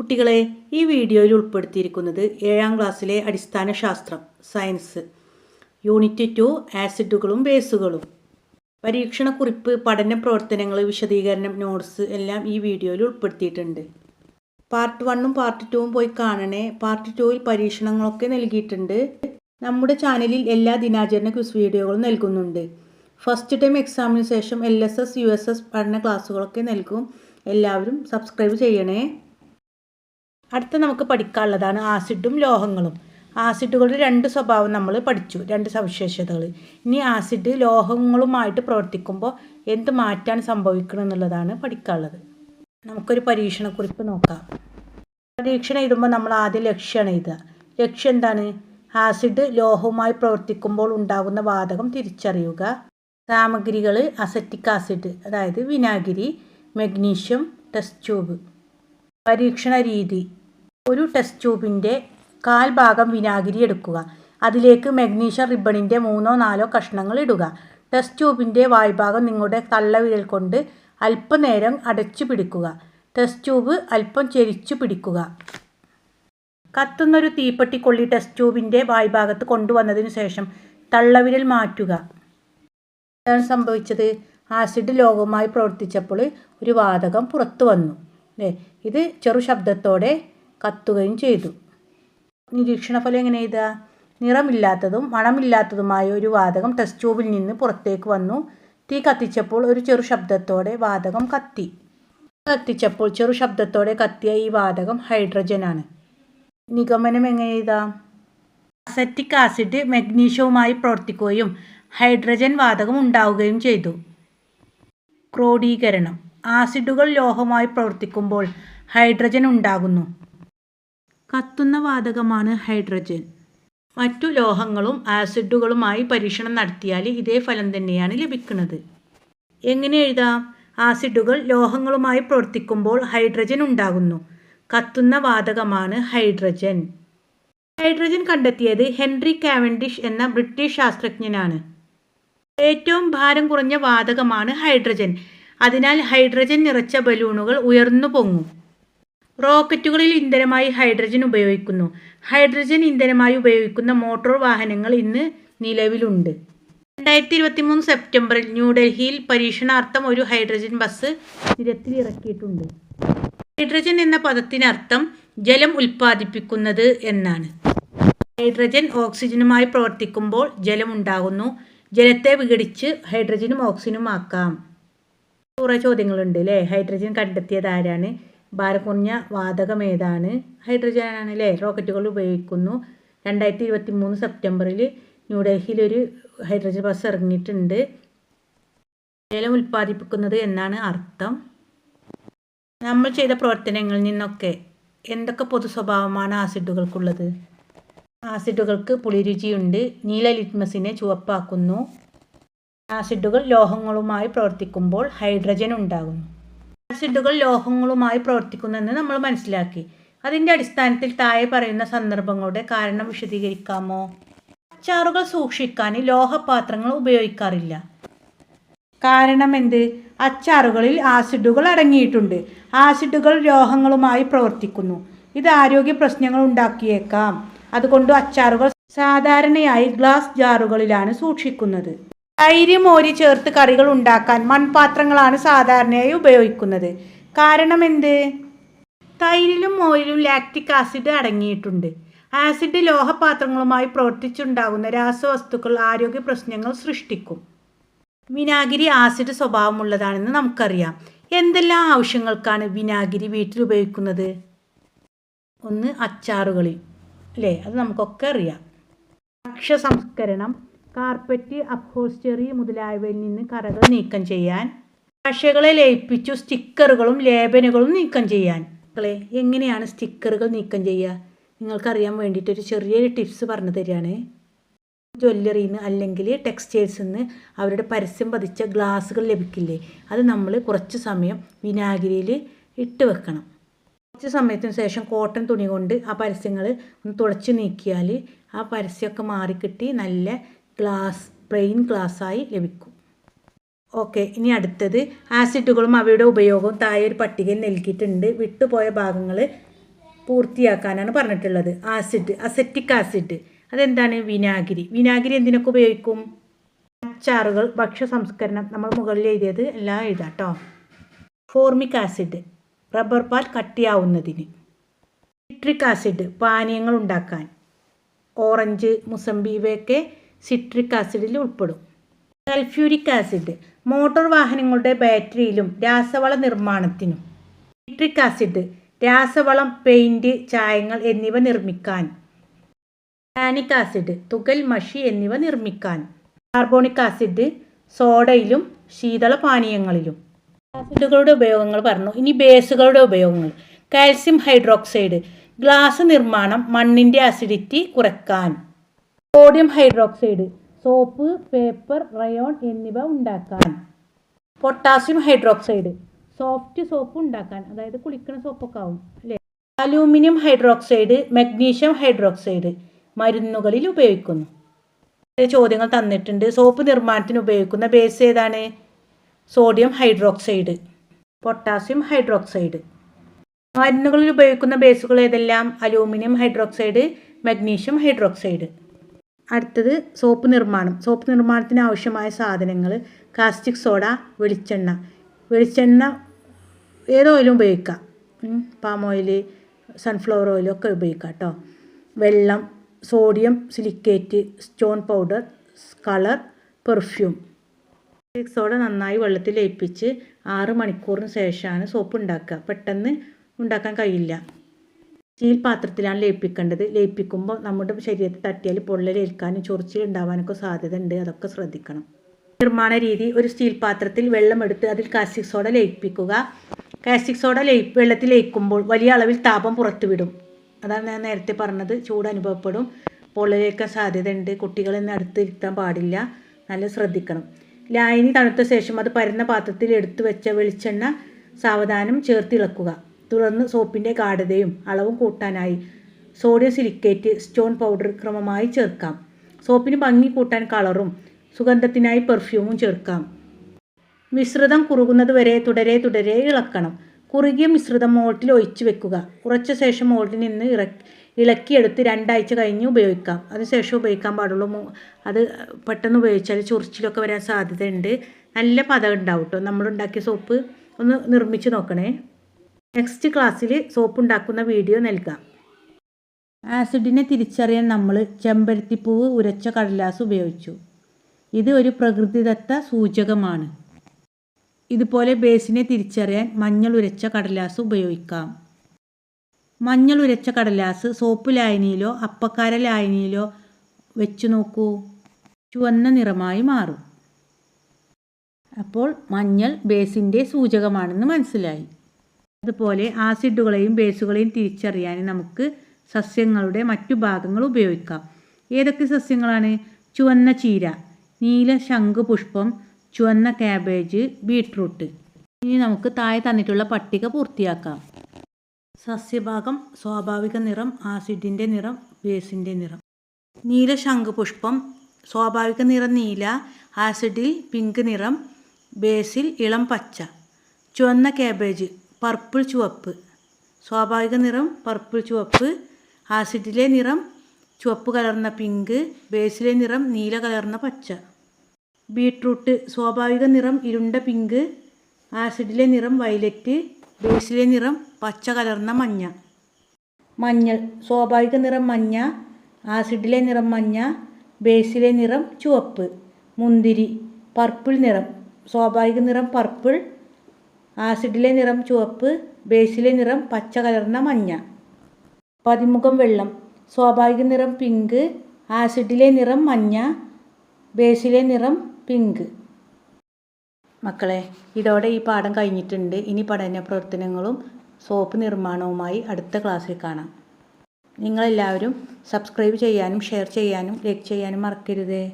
കുട്ടികളെ ഈ വീഡിയോയിൽ ഉൾപ്പെടുത്തിയിരിക്കുന്നത് ഏഴാം ക്ലാസ്സിലെ അടിസ്ഥാന ശാസ്ത്രം സയൻസ്. യൂണിറ്റ് ടു ആസിഡുകളും ബേസുകളും. പരീക്ഷണക്കുറിപ്പ് പഠന പ്രവർത്തനങ്ങൾ വിശദീകരണം നോട്ട്സ് എല്ലാം ഈ വീഡിയോയിൽ ഉൾപ്പെടുത്തിയിട്ടുണ്ട്. പാർട്ട് വണ്ണും പാർട്ട് ടുവും പോയി കാണണേ. പാർട്ട് ടുവിൽ പരീക്ഷണങ്ങളൊക്കെ നൽകിയിട്ടുണ്ട്. നമ്മുടെ ചാനലിൽ എല്ലാ ദിനാചരണ ക്വിസ് വീഡിയോകളും നൽകുന്നുണ്ട്. ഫസ്റ്റ് ടൈം എക്സാമിന് ശേഷം L S S U S S പഠന ക്ലാസ്സുകളൊക്കെ നൽകും. എല്ലാവരും സബ്സ്ക്രൈബ് ചെയ്യണേ. അടുത്ത നമുക്ക് പഠിക്കാനുള്ളതാണ് ആസിഡും ലോഹങ്ങളും. ആസിഡുകളുടെ രണ്ട് സ്വഭാവം നമ്മൾ പഠിച്ചു രണ്ട് സവിശേഷതകൾ. ഇനി ആസിഡ് ലോഹങ്ങളുമായിട്ട് പ്രവർത്തിക്കുമ്പോൾ എന്ത് മാറ്റാൻ സംഭവിക്കണം എന്നുള്ളതാണ് പഠിക്കാനുള്ളത്. നമുക്കൊരു പരീക്ഷണക്കുറിപ്പ് നോക്കാം. പരീക്ഷണം എഴുതുമ്പോൾ നമ്മൾ ആദ്യം ലക്ഷ്യമാണ് എഴുതുക. ലക്ഷ്യം എന്താണ്? ആസിഡ് ലോഹവുമായി പ്രവർത്തിക്കുമ്പോൾ ഉണ്ടാകുന്ന വാതകം തിരിച്ചറിയുക. സാമഗ്രികൾ അസറ്റിക് ആസിഡ് അതായത് വിനാഗിരി മഗ്നീഷ്യം ടെസ്റ്റ് ട്യൂബ്. പരീക്ഷണ രീതി. ഒരു ടെസ്റ്റ് ട്യൂബിന്റെ കാൽ ഭാഗം വിനാഗിരി എടുക്കുക. അതിലേക്ക് മഗ്നീഷ്യം റിബണിന്റെ മൂന്നോ നാലോ കഷ്ണങ്ങൾ ഇടുക. ടെസ്റ്റ് ട്യൂബിന്റെ വായ്ഭാഗം നിങ്ങളുടെ തള്ളവിരൽ കൊണ്ട് അല്പനേരം അടച്ചു പിടിക്കുക. ടെസ്റ്റ് ട്യൂബ് അല്പം ചെരിച്ചു പിടിക്കുക. കത്തുന്നൊരു തീപ്പെട്ടിക്കൊള്ളി ടെസ്റ്റ് ട്യൂബിന്റെ വായ്ഭാഗത്ത് കൊണ്ടുവന്നതിന് ശേഷം തള്ളവിരൽ മാറ്റുക. എന്താണ് സംഭവിച്ചത്. ആസിഡ് ലോകവുമായി പ്രവർത്തിച്ചപ്പോൾ ഒരു വാതകം പുറത്തു വന്നു. അല്ലേ ഇത് ചെറു ശബ്ദത്തോടെ കത്തുകയും ചെയ്തു. നിരീക്ഷണഫലം എങ്ങനെ എഴുതുക? നിറമില്ലാത്തതും മണമില്ലാത്തതുമായ ഒരു വാതകം ടെസ്റ്റ് ട്യൂബിൽ നിന്ന് പുറത്തേക്ക് വന്നു. തീ കത്തിച്ചപ്പോൾ ഒരു ചെറു ശബ്ദത്തോടെ വാതകം കത്തി. കത്തിച്ചപ്പോൾ ചെറു ശബ്ദത്തോടെ കത്തിയ ഈ വാതകം ഹൈഡ്രജനാണ് നിഗമനം എങ്ങനെ എഴുതാം? അസറ്റിക് ആസിഡ് മഗ്നീഷ്യവുമായി പ്രവർത്തിക്കുകയും ഹൈഡ്രജൻ വാതകം ഉണ്ടാവുകയും ചെയ്തു. ക്രോഡീകരണം. ആസിഡുകൾ ലോഹമായി പ്രവർത്തിക്കുമ്പോൾ ഹൈഡ്രജൻ ഉണ്ടാകുന്നു. കത്തുന്ന വാതകമാണ് ഹൈഡ്രജൻ. മറ്റു ലോഹങ്ങളും ആസിഡുകളുമായി പരീക്ഷണം നടത്തിയാൽ ഇതേ ഫലം തന്നെയാണ് ലഭിക്കുന്നത്. എങ്ങനെ എഴുതാം? ആസിഡുകൾ ലോഹങ്ങളുമായി പ്രവർത്തിക്കുമ്പോൾ ഹൈഡ്രജൻ ഉണ്ടാകുന്നു. കത്തുന്ന വാതകമാണ് ഹൈഡ്രജൻ. ഹൈഡ്രജൻ കണ്ടെത്തിയത് ഹെൻറി കാവൻഡിഷ് എന്ന ബ്രിട്ടീഷ് ശാസ്ത്രജ്ഞനാണ്. ഏറ്റവും ഭാരം കുറഞ്ഞ വാതകമാണ് ഹൈഡ്രജൻ. അതിനാൽ ഹൈഡ്രജൻ നിറച്ച ബലൂണുകൾ ഉയർന്നു പൊങ്ങും റോക്കറ്റുകളിൽ ഇന്ധനമായി ഹൈഡ്രജൻ ഉപയോഗിക്കുന്നു. ഹൈഡ്രജൻ ഇന്ധനമായി ഉപയോഗിക്കുന്ന മോട്ടോർ വാഹനങ്ങൾ ഇന്ന് നിലവിലുണ്ട്. രണ്ടായിരത്തി ഇരുപത്തി മൂന്ന് സെപ്റ്റംബറിൽ ന്യൂഡൽഹിയിൽ പരീക്ഷണാർത്ഥം ഒരു ഹൈഡ്രജൻ ബസ് നിരത്തിൽ ഇറക്കിയിട്ടുണ്ട് ഹൈഡ്രജൻ എന്ന പദത്തിനർത്ഥം ജലം ഉൽപ്പാദിപ്പിക്കുന്നത് എന്നാണ്. ഹൈഡ്രജൻ ഓക്സിജനുമായി പ്രവർത്തിക്കുമ്പോൾ ജലമുണ്ടാകുന്നു. ജലത്തെ വിഘടിച്ച് ഹൈഡ്രജനും ഓക്സിജനും ആക്കാം. കുറേ ചോദ്യങ്ങളുണ്ട് അല്ലേ ഹൈഡ്രജൻ കണ്ടെത്തിയത് ആരാണ്? ഭാരം കുറഞ്ഞ വാതകം ഏതാണ്? ഹൈഡ്രജൻ ആണ് അല്ലേ റോക്കറ്റുകൾ ഉപയോഗിക്കുന്നു. രണ്ടായിരത്തി ഇരുപത്തി മൂന്ന് സെപ്റ്റംബറിൽ ന്യൂഡൽഹിയിൽ ഒരു ഹൈഡ്രജൻ ബസ് ഇറങ്ങിയിട്ടുണ്ട്. ജലം ഉൽപ്പാദിപ്പിക്കുന്നത് എന്നാണ് അർത്ഥം. നമ്മൾ ചെയ്ത പ്രവർത്തനങ്ങളിൽ നിന്നൊക്കെ എന്തൊക്കെ പൊതു സ്വഭാവമാണ് ആസിഡുകൾക്കുള്ളത്? ആസിഡുകൾക്ക് പുളിരുചിയുണ്ട്. നീല ലിറ്റ്മസിനെ ചുവപ്പാക്കുന്നു. ആസിഡുകൾ ലോഹങ്ങളുമായി പ്രവർത്തിക്കുമ്പോൾ ഹൈഡ്രജൻ ഉണ്ടാകുന്നു. ആസിഡുകൾ ലോഹങ്ങളുമായി പ്രവർത്തിക്കുന്നെന്ന് നമ്മൾ മനസ്സിലാക്കി. അതിന്റെ അടിസ്ഥാനത്തിൽ താഴെ പറയുന്ന സന്ദർഭങ്ങളുടെ കാരണം വിശദീകരിക്കാമോ? അച്ചാറുകൾ സൂക്ഷിക്കാൻ ലോഹപാത്രങ്ങൾ ഉപയോഗിക്കാറില്ല. കാരണം എന്ത്? അച്ചാറുകളിൽ ആസിഡുകൾ അടങ്ങിയിട്ടുണ്ട്. ആസിഡുകൾ ലോഹങ്ങളുമായി പ്രവർത്തിക്കുന്നു. ഇത് ആരോഗ്യ പ്രശ്നങ്ങൾ ഉണ്ടാക്കിയേക്കാം. അതുകൊണ്ട് അച്ചാറുകൾ സാധാരണയായി ഗ്ലാസ് ജാറുകളിലാണ് സൂക്ഷിക്കുന്നത്. തൈര് മോരി ചേർത്ത് കറികൾ ഉണ്ടാക്കാൻ മൺപാത്രങ്ങളാണ് സാധാരണയായി ഉപയോഗിക്കുന്നത്. കാരണം എന്ത്? തൈരിലും മോരിലും ലാക്റ്റിക് ആസിഡ് അടങ്ങിയിട്ടുണ്ട്. ആസിഡ് ലോഹപാത്രങ്ങളുമായി പ്രവർത്തിച്ചുണ്ടാകുന്ന രാസവസ്തുക്കൾ ആരോഗ്യ പ്രശ്നങ്ങൾ സൃഷ്ടിക്കും. വിനാഗിരി ആസിഡ് സ്വഭാവമുള്ളതാണെന്ന് നമുക്കറിയാം. എന്തെല്ലാം ആവശ്യങ്ങൾക്കാണ് വിനാഗിരി വീട്ടിൽ ഉപയോഗിക്കുന്നത്? ഒന്ന് അച്ചാറുകളിൽ. അല്ലേ? അത് നമുക്കൊക്കെ അറിയാം. ഭക്ഷ്യ സംസ്കരണം കാർപ്പറ്റ് അപ്ഹോസ്റ്ററി മുതലായവയിൽ നിന്ന് കറകൾ നീക്കം ചെയ്യാൻ ഭാഷകളെ ലയിപ്പിച്ചു സ്റ്റിക്കറുകളും ലേബനുകളും നീക്കം ചെയ്യാൻ. മക്കളെ എങ്ങനെയാണ് സ്റ്റിക്കറുകൾ നീക്കം ചെയ്യുക? നിങ്ങൾക്കറിയാൻ വേണ്ടിയിട്ട് ഒരു ചെറിയൊരു ടിപ്സ് പറഞ്ഞു തരികയാണ്. ജ്വല്ലറിയിൽ നിന്ന് അല്ലെങ്കിൽ ടെക്സ്റ്റൈൽസിൽ നിന്ന് അവരുടെ പരസ്യം പതിച്ച ഗ്ലാസ്സുകൾ ലഭിക്കില്ലേ? അത് നമ്മൾ കുറച്ച് സമയം വിനാഗിരിയിൽ ഇട്ട് വെക്കണം. കുറച്ച് സമയത്തിന് ശേഷം കോട്ടൺ തുണി കൊണ്ട് ആ പരസ്യങ്ങൾ ഒന്ന് തുളച്ച് നീക്കിയാൽ ആ പരസ്യമൊക്കെ മാറിക്കിട്ടി നല്ല ഗ്ലാസ് പ്ലെയിൻ ഗ്ലാസ്സായി ലഭിക്കും. ഓക്കെ ഇനി അടുത്തത് ആസിഡുകളും അവയുടെ ഉപയോഗവും താഴെ ഒരു പട്ടികയിൽ നൽകിയിട്ടുണ്ട്. വിട്ടുപോയ ഭാഗങ്ങൾ പൂർത്തിയാക്കാനാണ് പറഞ്ഞിട്ടുള്ളത്. ആസിഡ് അസറ്റിക് ആസിഡ് അതെന്താണ്? വിനാഗിരി. വിനാഗിരി എന്തിനൊക്കെ ഉപയോഗിക്കും? അച്ചാറുകൾ ഭക്ഷ്യ സംസ്കരണം. നമ്മൾ മുകളിൽ എഴുതിയത് എല്ലാം എഴുതാം കേട്ടോ ഫോർമിക് ആസിഡ് റബ്ബർ പാൽ കട്ടിയാവുന്നതിന്. സിട്രിക് ആസിഡ് പാനീയങ്ങൾ ഉണ്ടാക്കാൻ. ഓറഞ്ച് മുസമ്പി ഇവയൊക്കെ സിട്രിക് ആസിഡിൽ ഉൾപ്പെടും. സൾഫ്യൂരിക് ആസിഡ് മോട്ടോർ വാഹനങ്ങളുടെ ബാറ്ററിയിലും രാസവള നിർമ്മാണത്തിനും. സിട്രിക് ആസിഡ് രാസവളം പെയിന്റ് ചായങ്ങൾ എന്നിവ നിർമ്മിക്കാൻ. ടാനിക് ആസിഡ് തുകൽ മഷി എന്നിവ നിർമ്മിക്കാൻ. കാർബോണിക് ആസിഡ് സോഡയിലും ശീതള പാനീയങ്ങളിലും ആസിഡുകളുടെ ഉപയോഗങ്ങൾ പറഞ്ഞു. ഇനി ബേസുകളുടെ ഉപയോഗങ്ങൾ. കാൽസ്യം ഹൈഡ്രോക്സൈഡ് ഗ്ലാസ് നിർമ്മാണം മണ്ണിന്റെ അസിഡിറ്റി കുറയ്ക്കാൻ. Sodium hydroxide soap paper rayon എന്നിവ ഉണ്ടാക്കാൻ. പൊട്ടാസ്യം ഹൈഡ്രോക്സൈഡ് സോഫ്റ്റ് സോപ്പ് ഉണ്ടാക്കാൻ. അതായത് കുളിക്കുന്ന സോപ്പൊക്കെ ആവും അല്ലേ? അലൂമിനിയം ഹൈഡ്രോക്സൈഡ് മഗ്നീഷ്യം ഹൈഡ്രോക്സൈഡ് മരുന്നുകളിൽ ഉപയോഗിക്കുന്നു. ചോദ്യങ്ങൾ തന്നിട്ടുണ്ട്. സോപ്പ് നിർമ്മാണത്തിന് ഉപയോഗിക്കുന്ന ബേസ് ഏതാണ്? സോഡിയം ഹൈഡ്രോക്സൈഡ് പൊട്ടാസ്യം ഹൈഡ്രോക്സൈഡ് മരുന്നുകളിൽ ഉപയോഗിക്കുന്ന ബേസുകൾ ഏതെല്ലാം? അലൂമിനിയം ഹൈഡ്രോക്സൈഡ് മഗ്നീഷ്യം ഹൈഡ്രോക്സൈഡ് അടുത്തത് സോപ്പ് നിർമ്മാണം. സോപ്പ് നിർമ്മാണത്തിന് ആവശ്യമായ സാധനങ്ങൾ കാസ്റ്റിക് സോഡ വെളിച്ചെണ്ണ. വെളിച്ചെണ്ണ ഏത് ഓയിലും ഉപയോഗിക്കാം. പാം ഓയിൽ സൺഫ്ലവർ ഒക്കെ ഉപയോഗിക്കാം കേട്ടോ വെള്ളം sodium silicate stone powder colour perfume. Soda നന്നായി വെള്ളത്തിൽ ലയിപ്പിച്ച് ആറ് മണിക്കൂറിന് ശേഷമാണ് സോപ്പ് ഉണ്ടാക്കുക. പെട്ടെന്ന് ഉണ്ടാക്കാൻ കഴിയില്ല. സ്റ്റീൽ പാത്രത്തിലാണ് ലയിപ്പിക്കേണ്ടത്. ലയിപ്പിക്കുമ്പോൾ നമ്മുടെ ശരീരത്തിൽ തട്ടിയാൽ പൊള്ളലേൽക്കാനും ചൊറിച്ചിൽ ഉണ്ടാവാനൊക്കെ സാധ്യത ഉണ്ട് അതൊക്കെ ശ്രദ്ധിക്കണം. നിർമ്മാണ രീതി ഒരു സ്റ്റീൽ പാത്രത്തിൽ വെള്ളമെടുത്ത് അതിൽ കാസ്റ്റിക് സോഡ ലയിപ്പിക്കുക. കാസ്റ്റിക് സോഡ ലയി വെള്ളത്തിൽ ലയിക്കുമ്പോൾ വലിയ അളവിൽ താപം പുറത്തുവിടും. അതാണ് ഞാൻ നേരത്തെ പറഞ്ഞത്. ചൂട് അനുഭവപ്പെടും. പൊള്ളലേൽക്കാൻ സാധ്യതയുണ്ട്. അടുത്ത് അടുത്തിരുത്താൻ പാടില്ല. നല്ല ശ്രദ്ധിക്കണം. ലായനി തണുത്ത ശേഷം അത് പരന്ന പാത്രത്തിൽ എടുത്തു വെച്ച വെളിച്ചെണ്ണ സാവധാനം ചേർത്തിളക്കുക തുടർന്ന് സോപ്പിന്റെ ഗാഠതയും അളവും കൂട്ടാനായി. സോഡിയം സിലിക്കേറ്റ് സ്റ്റോൺ പൗഡർ ക്രമമായി ചേർക്കാം. സോപ്പിന് ഭംഗി കൂട്ടാൻ കളറും സുഗന്ധത്തിനായി പെർഫ്യൂമും ചേർക്കാം. മിശ്രിതം കുറുകുന്നത് വരെ തുടരെ തുടരെ ഇളക്കണം. കുറുകിയ മിശ്രിതം മോൾട്ടിൽ ഒഴിച്ചു വെക്കുക. കുറച്ച ശേഷം മോൾട്ടിൽ നിന്ന് ഇറ ഇളക്കിയെടുത്ത് രണ്ടാഴ്ച കഴിഞ്ഞ് ഉപയോഗിക്കാം. അതിനുശേഷം ഉപയോഗിക്കാൻ പാടുള്ളൂ. അത് പെട്ടെന്ന് ഉപയോഗിച്ചാൽ ചൊറിച്ചിലൊക്കെ വരാൻ സാധ്യതയുണ്ട്. നല്ല പതം ഉണ്ടാവും കേട്ടോ നമ്മളുണ്ടാക്കിയ സോപ്പ് ഒന്ന് നിർമ്മിച്ച് നോക്കണേ. നെക്സ്റ്റ് ക്ലാസ്സിൽ സോപ്പ് ഉണ്ടാക്കുന്ന വീഡിയോ നൽകാം. ആസിഡിനെ തിരിച്ചറിയാൻ നമ്മൾ ചെമ്പരത്തിപ്പൂവ് ഉരച്ച കടലാസ് ഉപയോഗിച്ചു. ഇത് ഒരു പ്രകൃതിദത്ത സൂചകമാണ്. ഇതുപോലെ ബേസിനെ തിരിച്ചറിയാൻ മഞ്ഞൾ ഉരച്ച കടലാസ് ഉപയോഗിക്കാം. മഞ്ഞൾ ഉരച്ച കടലാസ് സോപ്പ് ലായനിയിലോ അപ്പക്കാര ലായനിയിലോ വെച്ചു നോക്കൂ. ചുവന്ന നിറമായി മാറും. അപ്പോൾ മഞ്ഞൾ ബേസിന്റെ സൂചകമാണെന്ന് മനസ്സിലായി. അതുപോലെ ആസിഡുകളെയും ബേസുകളെയും തിരിച്ചറിയാൻ നമുക്ക് സസ്യങ്ങളുടെ മറ്റു ഭാഗങ്ങൾ ഉപയോഗിക്കാം. ഏതൊക്കെ സസ്യങ്ങളാണ്? ചുവന്ന ചീര നീല ശംഖുപുഷ്പം ചുവന്ന ക്യാബേജ് ബീട്രൂട്ട്. ഇനി നമുക്ക് താഴെ തന്നിട്ടുള്ള പട്ടിക പൂർത്തിയാക്കാം. സസ്യഭാഗം സ്വാഭാവിക നിറം ആസിഡിന്റെ നിറം ബേസിന്റെ നിറം. നീല ശംഖുപുഷ്പം സ്വാഭാവിക നിറം നീല ആസിഡിൽ പിങ്ക് നിറം ബേസിൽ ഇളം പച്ച. ചുവന്ന കാബേജ് പർപ്പിൾ ചുവപ്പ്. സ്വാഭാവിക നിറം പർപ്പിൾ ചുവപ്പ്. ആസിഡിലെ നിറം ചുവപ്പ് കലർന്ന പിങ്ക്. ബേസിലെ നിറം നീല കലർന്ന പച്ച. ബീട്രൂട്ട്. സ്വാഭാവിക നിറം ഇരുണ്ട പിങ്ക്. ആസിഡിലെ നിറം വയലറ്റ്. ബേസിലെ നിറം പച്ച കലർന്ന മഞ്ഞ. മഞ്ഞൾ. സ്വാഭാവിക നിറം മഞ്ഞ. ആസിഡിലെ നിറം മഞ്ഞ. ബേസിലെ നിറം ചുവപ്പ്. മുന്തിരി. പർപ്പിൾ നിറം. സ്വാഭാവിക നിറം പർപ്പിൾ. ആസിഡിലെ നിറം ചുവപ്പ് ബേസിലെ നിറം പച്ച കലർന്ന മഞ്ഞ. പതിമുഖം വെള്ളം സ്വാഭാവിക നിറം പിങ്ക് ആസിഡിലെ നിറം മഞ്ഞ ബേസിലെ നിറം പിങ്ക്. മക്കളെ ഇതോടെ ഈ പാഠം കഴിഞ്ഞിട്ടുണ്ട്. ഇനി പഠന പ്രവർത്തനങ്ങളും സോപ്പ് നിർമ്മാണവുമായി അടുത്ത ക്ലാസ്സിൽ കാണാം. നിങ്ങളെല്ലാവരും സബ്സ്ക്രൈബ് ചെയ്യാനും ഷെയർ ചെയ്യാനും ലൈക്ക് ചെയ്യാനും മറക്കരുതേ.